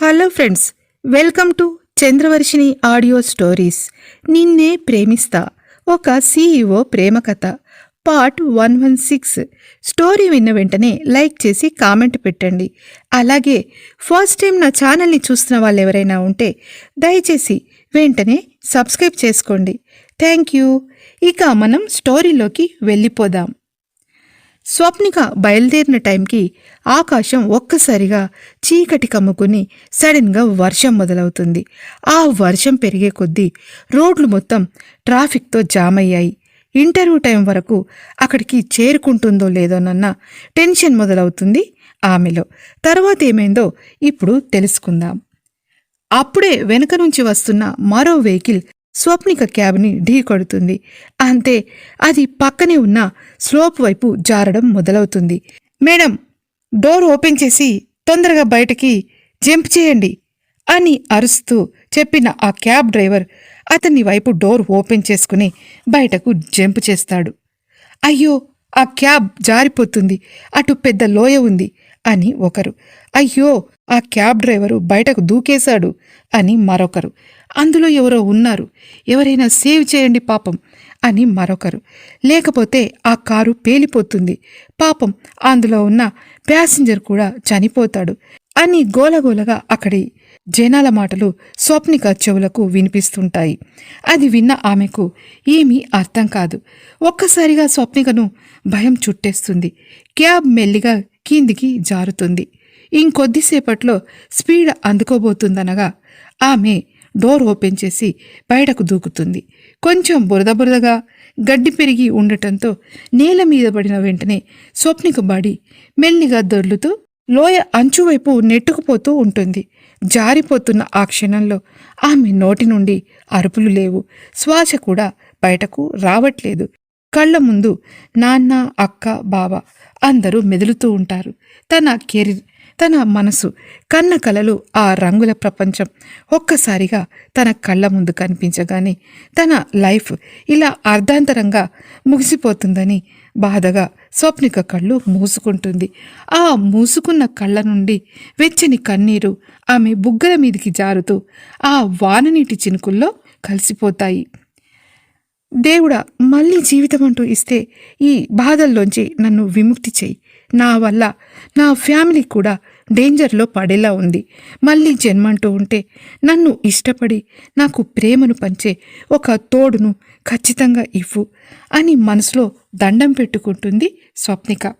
Hello friends welcome to Chandravarshini audio stories. నిన్నే ప్రేమిస్తా ఒక సీఈఓ ప్రేమ కథ part one one six. Story విన్న వెంటనే లైక్ చేసి కామెంట్ పెట్టండి. అలాగే ఫస్ట్ టైం నా ఛానల్ని చూస్తున్న వాళ్ళు ఎవరైనా ఉంటే దయచేసి వెంటనే సబ్స్క్రైబ్ చేసుకోండి. Thank you. ఇక మనం స్టోరీలోకి వెళ్ళిపోదాం. స్వప్నిక బయలుదేరిన టైంకి ఆకాశం ఒక్కసారిగా చీకటి కమ్ముకుని సడన్గా వర్షం మొదలవుతుంది. ఆ వర్షం పెరిగే కొద్దీ రోడ్లు మొత్తం ట్రాఫిక్తో జామ్ అయ్యాయి ఇంటర్వ్యూ టైం వరకు అక్కడికి చేరుకుంటుందో లేదోనన్న టెన్షన్ మొదలవుతుంది ఆమెలో. తర్వాత ఏమైందో ఇప్పుడు తెలుసుకుందాం. అప్పుడే వెనక నుంచి వస్తున్న మరో వెహికల్ స్వప్నిక క్యాబ్ని ఢీకొడుతుంది అంతే అది పక్కనే ఉన్న స్లోప్ వైపు జారడం మొదలవుతుంది. మేడం డోర్ ఓపెన్ చేసి తొందరగా బయటకి జంప్ చేయండి అని అరుస్తూ చెప్పిన ఆ క్యాబ్ డ్రైవర్ అతని వైపు డోర్ ఓపెన్ చేసుకుని బయటకు జంప్ చేస్తాడు. అయ్యో ఆ క్యాబ్ జారిపోతుంది అటు పెద్ద లోయ ఉంది అని ఒకరు. అయ్యో ఆ క్యాబ్ డ్రైవరు బయటకు దూకేశాడు అని మరొకరు. అందులో ఎవరో ఉన్నారు. ఎవరైనా సేవ్ చేయండి పాపం. అని మరొకరు. లేకపోతే ఆ కారు పేలిపోతుంది. పాపం అందులో ఉన్న ప్యాసింజర్ కూడా చనిపోతాడు. అని గోలగోలగా అక్కడి జనాల మాటలు స్వప్నిక చెవులకు వినిపిస్తుంటాయి. అది విన్న ఆమెకు ఏమీ అర్థం కాదు. ఒక్కసారిగా స్వప్నికను భయం చుట్టేస్తుంది. క్యాబ్ మెల్లిగా కిందికి జారుతుంది. ఇంకొద్దిసేపట్లో స్పీడ్ అందుకోబోతుందనగా ఆమె డోర్ ఓపెన్ చేసి బయటకు దూకుతుంది. కొంచెం బురద బురదగా గడ్డి పెరిగి ఉండటంతో నేల మీద పడిన వెంటనే స్వప్నిక బడి మెల్లిగా దొర్లుతూ లోయ అంచువైపు నెట్టుకుపోతూ ఉంటుంది. జారిపోతున్న ఆ క్షణంలో ఆమె నోటి నుండి అరుపులు లేవు. శ్వాస కూడా బయటకు రావట్లేదు. కళ్ళ ముందు నాన్న అక్క బావ అందరూ మెదులుతూ ఉంటారు. తన కెరీర్ తన మనసు కన్న కలలు ఆ రంగుల ప్రపంచం. ఒక్కసారిగా తన కళ్ళ ముందు కనిపించగానే తన లైఫ్ ఇలా అర్ధాంతరంగా ముగిసిపోతుందని బాధగా స్వప్నిక కళ్ళు మూసుకుంటుంది. ఆ మూసుకున్న కళ్ళ నుండి వెచ్చని కన్నీరు ఆమె బుగ్గల మీదికి జారుతూ ఆ వాననీటి చినుకుల్లో కలిసిపోతాయి. దేవుడా మళ్ళీ జీవితం అంటూ ఇస్తే ఈ బాధల్లోంచి నన్ను విముక్తి చేయి నా వల్ల నా ఫ్యామిలీ కూడా డేంజర్లో పడేలా ఉంది. మళ్ళీ జన్మంటూ ఉంటే నన్ను ఇష్టపడి నాకు ప్రేమను పంచే ఒక తోడును ఖచ్చితంగా ఇవ్వు అని మనసులో దండం పెట్టుకుంటుంది స్వప్నిక.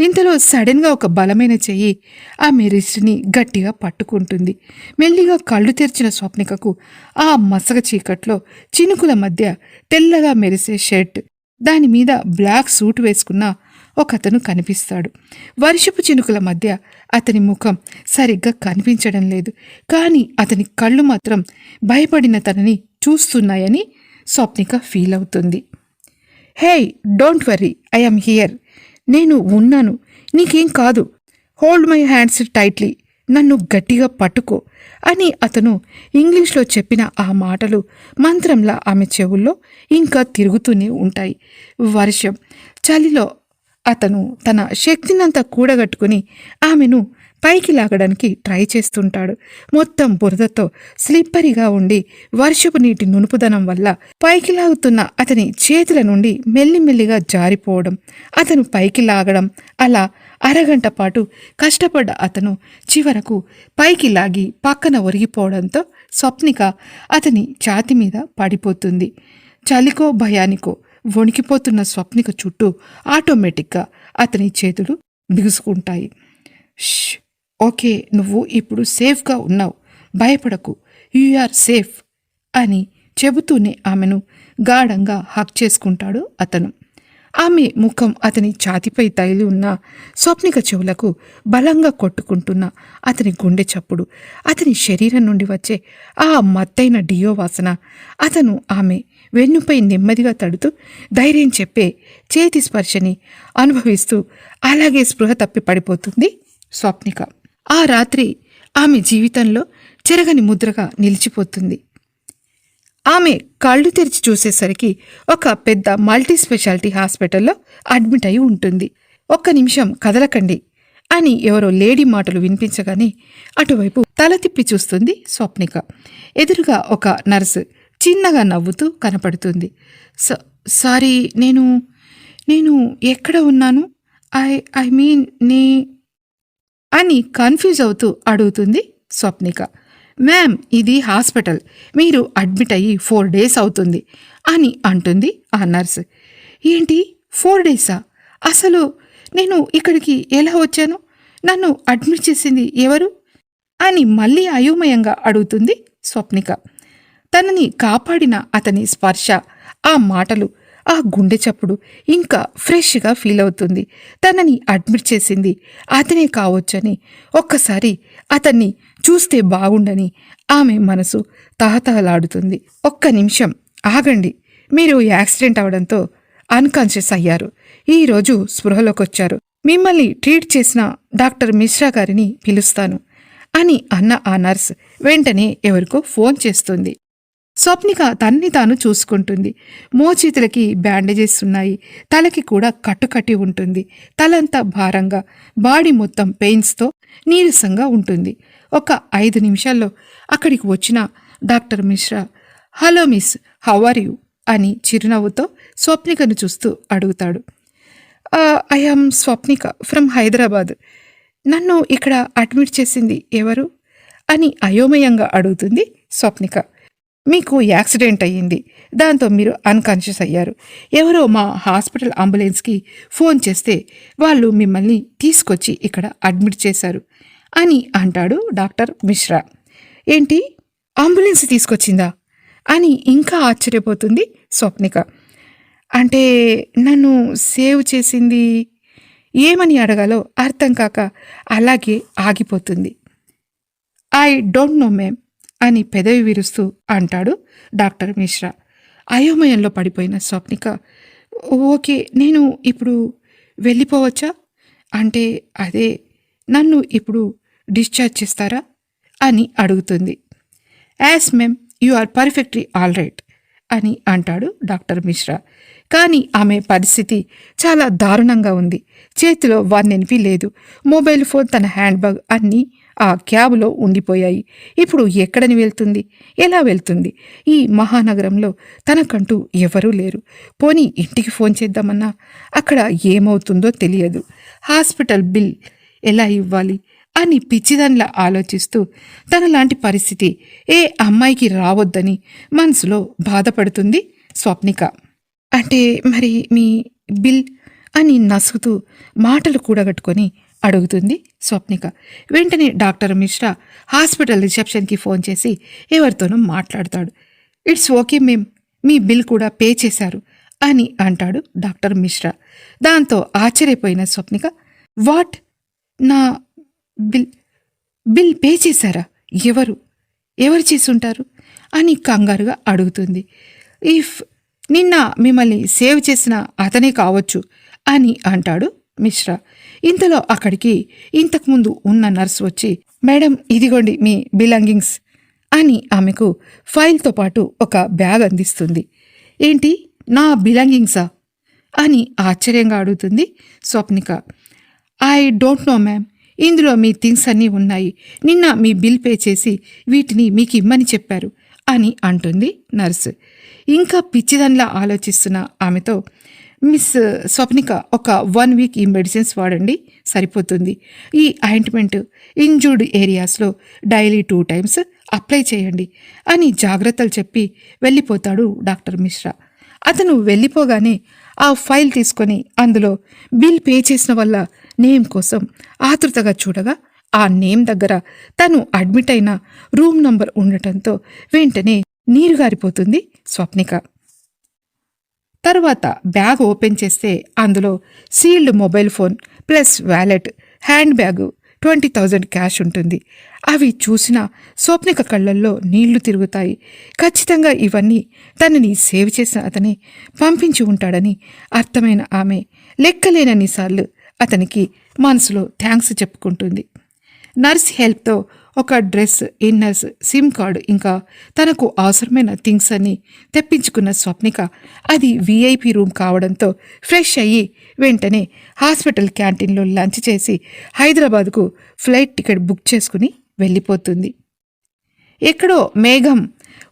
ఇంతలో సడన్గా ఒక బలమైన చెయ్యి ఆమె రిస్ట్ని గట్టిగా పట్టుకుంటుంది. మెల్లిగా కళ్ళు తెరిచిన స్వప్నికకు ఆ మసక చీకట్లో చినుకుల మధ్య తెల్లగా మెరిసే షర్ట్ దాని మీద బ్లాక్ సూట్ వేసుకున్న ఒకతను కనిపిస్తాడు. వర్షపు చినుకుల మధ్య అతని ముఖం సరిగ్గా కనిపించడం లేదు. కానీ అతని కళ్ళు మాత్రం భయపడిన తనని చూస్తున్నాయని స్వప్నిక ఫీల్ అవుతుంది. Hey don't worry I'm here. నేను ఉన్నాను. నీకేం కాదు. Hold my hands tightly. నన్ను గట్టిగా పట్టుకో అని అతను ఇంగ్లీష్లో చెప్పిన ఆ మాటలు మంత్రంలా ఆమె చెవుల్లో ఇంకా తిరుగుతూనే ఉంటాయి. వర్షం చలిలో అతను తన శక్తినంతా కూడగట్టుకుని ఆమెను పైకి లాగడానికి ట్రై చేస్తుంటాడు. మొత్తం బురదతో స్లిప్పరిగా ఉండి వర్షపు నీటి నునుపుదనం వల్ల పైకి లాగుతున్న అతని చేతుల నుండి మెల్లిమెల్లిగా జారిపోవడం అతను పైకి లాగడం అలా అరగంట పాటు కష్టపడ్డ అతను చివరకు పైకి లాగి పక్కన ఒరిగిపోవడంతో స్వప్నిక అతని ఛాతి మీద పడిపోతుంది. చలికో భయానికో వణికిపోతున్న స్వప్నిక చుట్టూ ఆటోమేటిక్గా అతని చేతులు బిగుసుకుంటాయి. ఓకే నువ్వు ఇప్పుడు సేఫ్గా ఉన్నావు. భయపడకు. ఆర్ సేఫ్ అని చెబుతూనే ఆమెను గాఢంగా హక్ చేసుకుంటాడు అతను. ఆమె ముఖం అతని ఛాతిపై తగిలి ఉన్న స్వప్నిక చెవులకు బలంగా కొట్టుకుంటున్న అతని గుండె చప్పుడు అతని శరీరం నుండి వచ్చే ఆ మత్తైన డియో వాసన అతను ఆమె వెన్నుపై నెమ్మదిగా తడుతూ ధైర్యం చెప్పే చేతి స్పర్శని అనుభవిస్తూ అలాగే స్పృహ తప్పి పడిపోతుంది స్వప్నిక. ఆ రాత్రి ఆమె జీవితంలో చెరగని ముద్రగా నిలిచిపోతుంది. ఆమె కళ్ళు తెరిచి చూసేసరికి ఒక పెద్ద మల్టీ స్పెషాలిటీ హాస్పిటల్లో అడ్మిట్ అయి ఉంటుంది. ఒక్క నిమిషం కదలకండి అని ఎవరో లేడీ మాటలు వినిపించగానే అటువైపు తల తిప్పి చూస్తుంది స్వప్నిక. ఎదురుగా ఒక నర్సు చిన్నగా నవ్వుతూ కనపడుతుంది. "స- సారీ నేను నేను ఎక్కడ ఉన్నాను? ఐ ఐ మీన్ నే అని కన్ఫ్యూజ్ అవుతూ అడుగుతుంది స్వప్నిక. మ్యామ్ ఇది హాస్పిటల్. మీరు అడ్మిట్ అయ్యి ఫోర్ డేస్ అవుతుంది అని అంటుంది ఆ నర్స్. ఏంటి? ఫోర్ డేసా? అసలు నేను ఇక్కడికి ఎలా వచ్చాను? నన్ను అడ్మిట్ చేసింది ఎవరు? అని మళ్ళీ అయోమయంగా అడుగుతుంది స్వప్నిక. తనని కాపాడిన అతని స్పర్శ. ఆ మాటలు ఆ గుండె చప్పుడు ఇంకా ఫ్రెష్గా ఫీల్ అవుతుంది. తనని అడ్మిట్ చేసింది అతనే కావచ్చని. ఒక్కసారి అతన్ని చూస్తే బాగుండని ఆమె మనసు తహతహలాడుతుంది. ఒక్క నిమిషం ఆగండి. మీరు యాక్సిడెంట్ అవడంతో అన్కాన్షియస్ అయ్యారు. ఈరోజు స్పృహలోకి వచ్చారు మిమ్మల్ని ట్రీట్ చేసిన డాక్టర్ మిశ్రా గారిని పిలుస్తాను అని అన్న ఆ నర్స్ వెంటనే ఎవరికో ఫోన్ చేస్తుంది. స్వప్నిక తన్ని తాను చూసుకుంటుంది. మోచేతులకి బ్యాండేజెస్ ఉన్నాయి. తలకి కూడా కట్టుకట్టి ఉంటుంది. తలంతా భారంగా బాడీ మొత్తం పెయిన్స్తో నీరసంగా ఉంటుంది. ఒక ఐదు నిమిషాల్లో అక్కడికి వచ్చిన doctor Mishra hello miss how are you? అని చిరునవ్వుతో స్వప్నికను చూస్తూ అడుగుతాడు. I am Swapnika from Hyderabad. నన్ను ఇక్కడ అడ్మిట్ చేసింది ఎవరు? అని అయోమయంగా అడుగుతుంది స్వప్నిక. మీకు యాక్సిడెంట్ అయ్యింది. దాంతో మీరు అన్కాన్షియస్ అయ్యారు. ఎవరో మా హాస్పిటల్ అంబులెన్స్కి ఫోన్ చేస్తే వాళ్ళు మిమ్మల్ని తీసుకొచ్చి ఇక్కడ అడ్మిట్ చేశారు అని అంటాడు డాక్టర్ మిశ్రా. ఏంటి? అంబులెన్స్ తీసుకొచ్చిందా? అని ఇంకా ఆశ్చర్యపోతుంది స్వప్నిక. అంటే నన్ను సేవ్ చేసింది ఏమని అడగాలో అర్థం కాక అలాగే ఆగిపోతుంది. ఐ డోంట్ నో మేమ్ అని పెదవి విరుస్తూ అంటాడు డాక్టర్ మిశ్రా. అయోమయంలో పడిపోయిన స్వప్నిక ఓకే నేను ఇప్పుడు వెళ్ళిపోవచ్చా? అంటే అదే నన్ను ఇప్పుడు డిశ్చార్జ్ చేస్తారా? అని అడుగుతుంది. Yes ma'am you are perfectly all right అని అంటాడు డాక్టర్ మిశ్రా. కానీ ఆమె పరిస్థితి చాలా దారుణంగా ఉంది. చేతిలో వన్ ఎన్పి లేదు. మొబైల్ ఫోన్ తన హ్యాండ్ బ్యాగ్ అన్నీ ఆ క్యాబ్లో ఉండిపోయాయి. ఇప్పుడు ఎక్కడని వెళ్తుంది? ఎలా వెళ్తుంది? ఈ మహానగరంలో తనకంటూ ఎవరూ లేరు. పోనీ ఇంటికి ఫోన్ చేద్దామన్నా అక్కడ ఏమవుతుందో తెలియదు. హాస్పిటల్ బిల్ ఎలా ఇవ్వాలి? అని పిచ్చిదానిలా ఆలోచిస్తూ తనలాంటి పరిస్థితి ఏ అమ్మాయికి రావద్దని మనసులో బాధపడుతుంది స్వప్నిక. అంటే మరి మీ బిల్ అని నసుగుతూ మాటలు కూడగట్టుకొని అడుగుతుంది స్వప్నిక. వెంటనే డాక్టర్ మిశ్రా హాస్పిటల్ రిసెప్షన్కి ఫోన్ చేసి ఎవరితోనూ మాట్లాడతాడు. ఇట్స్ ఓకే మేం మీ బిల్ కూడా పే చేశారు అని అంటాడు డాక్టర్ మిశ్రా. దాంతో ఆశ్చర్యపోయిన స్వప్నిక వాట్? నా బిల్ బిల్ పే చేశారా? ఎవరు? ఎవరు చేసుంటారు అని కంగారుగా అడుగుతుంది. ఇఫ్ నిన్న మిమ్మల్ని సేవ్ చేసిన అతనే కావచ్చు అని అంటాడు మిశ్రా. ఇంతలో అక్కడికి ఇంతకుముందు ఉన్న నర్స్ వచ్చి మేడం ఇదిగోండి మీ బిలాంగింగ్స్ అని ఆమెకు ఫైల్తో పాటు ఒక బ్యాగ్ అందిస్తుంది. ఏంటి నా బిలాంగింగ్సా? అని ఆశ్చర్యంగా అడుగుతుంది Swapnika. I don't know ma'am ఇందులో మీ థింగ్స్ అన్నీ ఉన్నాయి. నిన్న మీ బిల్ పే చేసి వీటిని మీకు ఇమ్మని చెప్పారు అని అంటుంది నర్సు. ఇంకా పిచ్చిదనిలా ఆలోచిస్తున్న ఆమెతో మిస్ స్వప్నిక ఒక వన్ వీక్ ఈ మెడిసిన్స్ వాడండి సరిపోతుంది. ఈ ఆయింట్మెంట్ ఇంజూర్డ్ ఏరియాస్లో డైలీ టూ టైమ్స్ అప్లై చేయండి అని జాగ్రత్తలు చెప్పి వెళ్ళిపోతాడు డాక్టర్ మిశ్రా. అతను వెళ్ళిపోగానే ఆ ఫైల్ తీసుకొని అందులో బిల్ పే చేసిన వల్ల నేమ్ కోసం ఆతృతగా చూడగా ఆ నేమ్ దగ్గర తను అడ్మిట్ అయిన రూమ్ నంబర్ ఉండటంతో వెంటనే నీరుగారిపోతుంది స్వప్నిక. తర్వాత బ్యాగ్ ఓపెన్ చేస్తే అందులో sealed mobile phone plus wallet hand bag twenty thousand cash ఉంటుంది. అవి చూసిన స్వప్నిక కళ్ళల్లో నీళ్ళు తిరుగుతాయి. ఖచ్చితంగా ఇవన్నీ తనని సేవ్ చేసిన అతని పంపించి ఉంటాడని అర్థమైన ఆమె లెక్కలేనన్నిసార్లు అతనికి మనసులో థ్యాంక్స్ చెప్పుకుంటుంది. నర్స్ హెల్ప్తో ఒక డ్రెస్ ఇన్నర్స్ సిమ్ కార్డు ఇంకా తనకు అవసరమైన థింగ్స్ అన్ని తెప్పించుకున్న స్వప్నిక అది విఐపి రూమ్ కావడంతో ఫ్రెష్ అయ్యి వెంటనే హాస్పిటల్ క్యాంటీన్లో లంచ్ చేసి హైదరాబాద్కు ఫ్లైట్ టికెట్ బుక్ చేసుకుని వెళ్ళిపోతుంది. ఎక్కడో మేఘం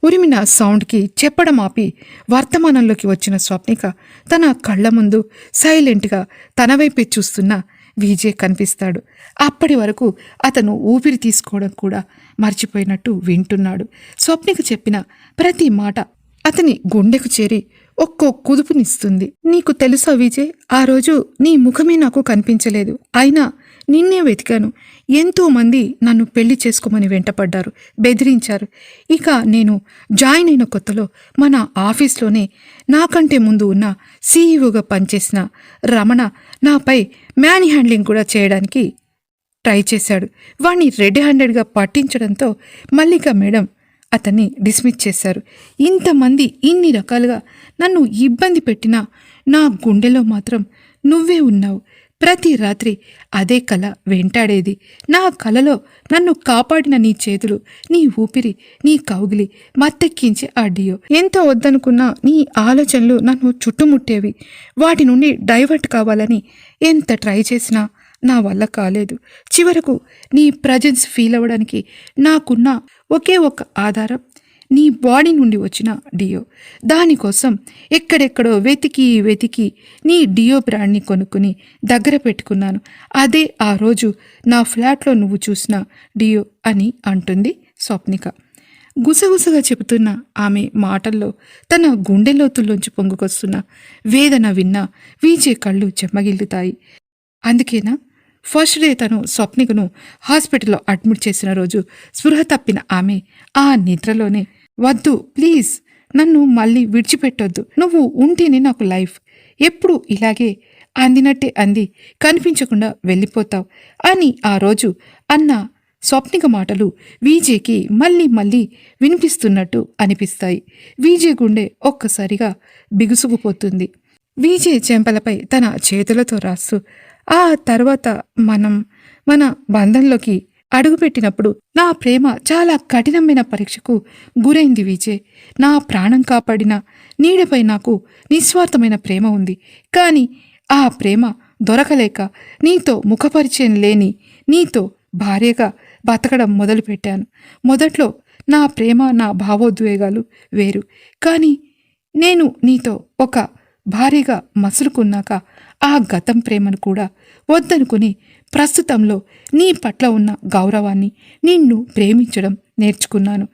ఉరిమిన సౌండ్కి చెప్పడం ఆపి వర్తమానంలోకి వచ్చిన స్వప్నిక తన కళ్ళ ముందు సైలెంట్గా తన వైపే చూస్తున్న విజయ్ కనిపిస్తాడు. అప్పటి వరకు అతను ఊపిరి తీసుకోవడం కూడా మర్చిపోయినట్టు వింటున్నాడు. స్వప్నికి చెప్పిన ప్రతి మాట అతని గుండెకు చేరి ఒక్కో కుదుపునిస్తుంది. నీకు తెలుసా విజయ్? ఆ రోజు నీ ముఖమే నాకు కనిపించలేదు. అయినా నిన్నే వెతికాను. ఎంతోమంది నన్ను పెళ్ళి చేసుకోమని వెంటపడ్డారు బెదిరించారు. ఇక నేను జాయిన్ అయిన కొత్తలో మన ఆఫీస్లోనే నాకంటే ముందు ఉన్న సీఈఓగా పనిచేసిన రమణ నాపై మ్యాన్ హ్యాండ్లింగ్ కూడా చేయడానికి ట్రై చేశాడు. వాణ్ణి రెడ్ హ్యాండెడ్గా పట్టించడంతో మల్లిక మేడం అతన్ని డిస్మిస్ చేశారు. ఇంతమంది ఇన్ని రకాలుగా నన్ను ఇబ్బంది పెట్టినా నా గుండెలో మాత్రం నువ్వే ఉన్నావు. ప్రతి రాత్రి అదే కళ వెంటాడేది. నా కలలో నన్ను కాపాడిన నీ చేతులు నీ ఊపిరి నీ కౌగిలి మత్తెక్కించే ఆ డియో. ఎంత వద్దనుకున్నా నీ ఆలోచనలు నన్ను చుట్టుముట్టేవి. వాటి నుండి డైవర్ట్ కావాలని ఎంత ట్రై చేసినా నా వల్ల కాలేదు. చివరకు నీ ప్రజెన్స్ ఫీల్ అవ్వడానికి నాకున్న ఒకే ఒక ఆధారం నీ బాడీ నుండి వచ్చిన డియో. దానికోసం ఎక్కడెక్కడో వెతికి వెతికి నీ డియో బ్రాండ్ని కొనుక్కుని దగ్గర పెట్టుకున్నాను. అదే ఆ రోజు నా ఫ్లాట్లో నువ్వు చూసిన డియో అని అంటుంది స్వప్నిక. గుసగుసగా చెబుతున్న ఆమె మాటల్లో తన గుండెలోతుల్లోంచి పొంగుకొస్తున్న వేదన విన్న వీచే కళ్ళు చెమ్మగిల్లుతాయి అందుకేనా? ఫస్ట్ డే తను స్వప్నికను హాస్పిటల్లో అడ్మిట్ చేసిన రోజు స్పృహ తప్పిన ఆమె ఆ నిద్రలోనే వద్దు ప్లీజ్ నన్ను మళ్ళీ విడిచిపెట్టొద్దు. నువ్వు ఉంటేనే నాకు లైఫ్. ఎప్పుడు ఇలాగే అందినట్టే అంది. కనిపించకుండా వెళ్ళిపోతావు అని ఆ రోజు అన్న స్వప్నిక మాటలు వీజేకి మళ్ళీ మళ్ళీ వినిపిస్తున్నట్టు అనిపిస్తాయి. వీజే గుండె ఒక్కసారిగా బిగుసుకుపోతుంది. వీజే చెంపలపై తన చేతులతో రాస్తూ ఆ తర్వాత మనం మన బంధంలోకి అడుగుపెట్టినప్పుడు నా ప్రేమ చాలా కఠినమైన పరీక్షకు గురైంది విజయ్ నా ప్రాణం కాపాడిన నీడపై నాకు నిస్వార్థమైన ప్రేమ ఉంది. కానీ ఆ ప్రేమ దొరకలేక నీతో ముఖపరిచయం లేని నీతో భార్యగా బతకడం మొదలుపెట్టాను. మొదట్లో నా ప్రేమ నా భావోద్వేగాలు వేరు. కానీ నేను నీతో ఒక భారీగా మసులుకున్నాక ఆ గతం ప్రేమను కూడా వద్దనుకుని ప్రస్తుతంలో నీ పట్ల ఉన్న గౌరవాన్ని నిన్ను ప్రేమించడం నేర్చుకున్నాను.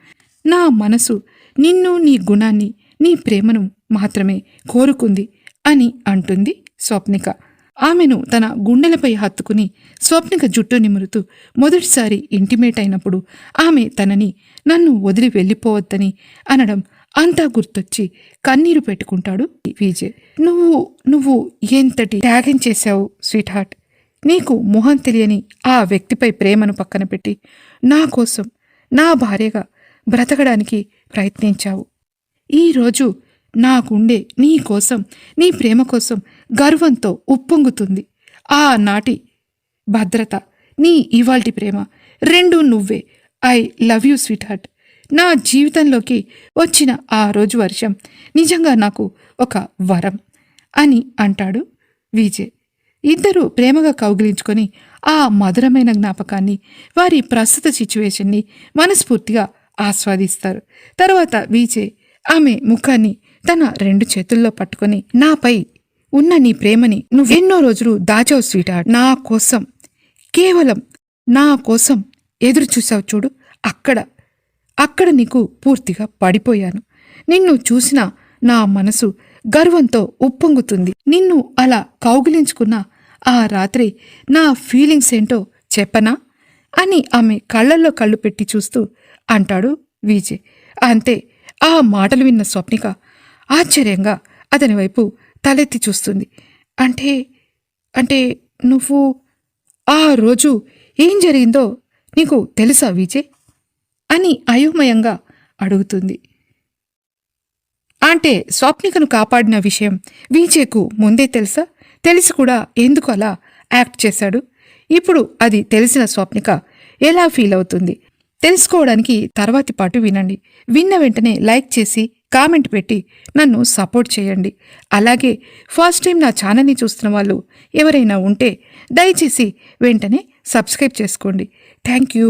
నా మనసు నిన్ను నీ గుణాన్ని నీ ప్రేమను మాత్రమే కోరుకుంది అని అంటుంది స్వప్నిక. ఆమెను తన గుండెలపై హత్తుకుని స్వప్నిక జుట్టు నిమురుతూ మొదటిసారి ఇంటిమేట్ అయినప్పుడు ఆమె తనని నన్ను వదిలి వెళ్ళిపోవద్దని అనడం అంతా గుర్తొచ్చి కన్నీరు పెట్టుకుంటాడు విజయ్. నువ్వు నువ్వు ఎంతటి త్యాగం చేశావు స్వీట్ హార్ట్ నీకు మొహం తెలియని ఆ వ్యక్తిపై ప్రేమను పక్కన పెట్టి నా కోసం నా భార్యగా బ్రతకడానికి ప్రయత్నించావు. ఈరోజు నాకుండే నీ కోసం నీ ప్రేమ కోసం గర్వంతో ఉప్పొంగుతుంది. ఆ నాటి భద్రత నీ ఇవాల్టి ప్రేమ రెండు నువ్వే. I love you sweetheart నా జీవితంలోకి వచ్చిన ఆ రోజు వర్షం నిజంగా నాకు ఒక వరం అని అంటాడు విజయ్. ఇద్దరూ ప్రేమగా కౌగిలించుకొని ఆ మధురమైన జ్ఞాపకాన్ని వారి ప్రస్తుత సిచ్యువేషన్ని మనస్ఫూర్తిగా ఆస్వాదిస్తారు. తర్వాత విజయ్ ఆమె ముఖాన్ని తన రెండు చేతుల్లో పట్టుకొని నాపై ఉన్న నీ ప్రేమని నువ్వు ఎన్నో రోజులు దాచావు స్వీటార్ నా కోసం కేవలం నా కోసం ఎదురు చూసావు చూడు. అక్కడ అక్కడ నీకు పూర్తిగా పడిపోయాను. నిన్ను చూసిన నా మనసు గర్వంతో ఉప్పొంగుతుంది. నిన్ను అలా కౌగిలించుకున్న ఆ రాత్రి నా ఫీలింగ్స్ ఏంటో చెప్పనా? అని ఆమె కళ్ళల్లో కళ్ళు పెట్టి చూస్తూ అంటాడు విజయ్. అంతే ఆ మాటలు విన్న స్వప్నిక ఆశ్చర్యంగా అతని వైపు తలెత్తి చూస్తుంది. అంటే అంటే నువ్వు ఆ రోజు ఏం జరిగిందో నీకు తెలుసా విజయ్? అని అయోమయంగా అడుగుతుంది. అంటే స్వప్నికను కాపాడిన విషయం వీచేకు ముందే తెలుసా? తెలిసి కూడా ఎందుకు అలా యాక్ట్ చేశాడు? ఇప్పుడు అది తెలిసిన స్వప్నిక ఎలా ఫీల్ అవుతుంది? తెలుసుకోవడానికి తర్వాతి పాటు వినండి. విన్న వెంటనే లైక్ చేసి కామెంట్ పెట్టి నన్ను సపోర్ట్ చేయండి. అలాగే ఫస్ట్ టైం నా ఛానల్ని చూస్తున్న వాళ్ళు ఎవరైనా ఉంటే దయచేసి వెంటనే సబ్స్క్రైబ్ చేసుకోండి. Thank you.